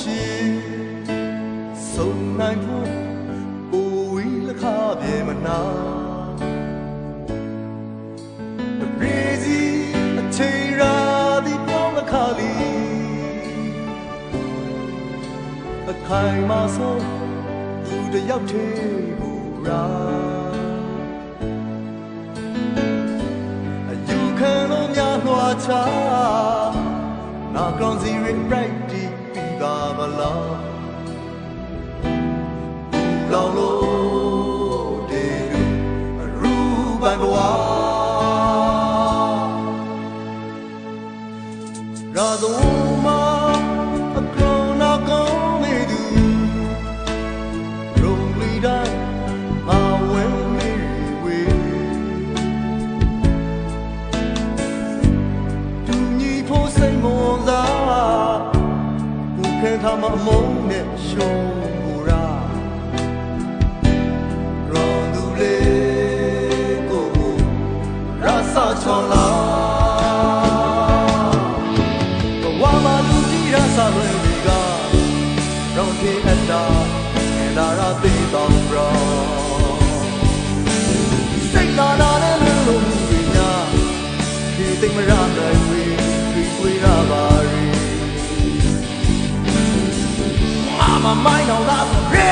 ရှင်ဆုံနိုင်ဖို့ပူဝီလခပြေမနာ The breezy a tira the bomb kali A kai ma so du de yak the bu ra A you can on ya hwa cha Not gonna see it right deep ပါမလားလောင်လို့တေရူဘန်ကွာရာဇဝမအကရောနာကောင်းနေသူရုံလီတိုင်း ခဲခါမအမုန်းနဲ့ရှုံးကိုရာရောသူလေးကိုကိုရဆချောလာဘဝမှာလူကြီးရဆလွယ်တွေကရောင်းတဲ့အတာလာရသေးတော့ရောစိတ်နာနာနဲ့လူလုံးတွေညာဒီသိမရနိုင်ဝေးဒီဝေးရ my mind, all that's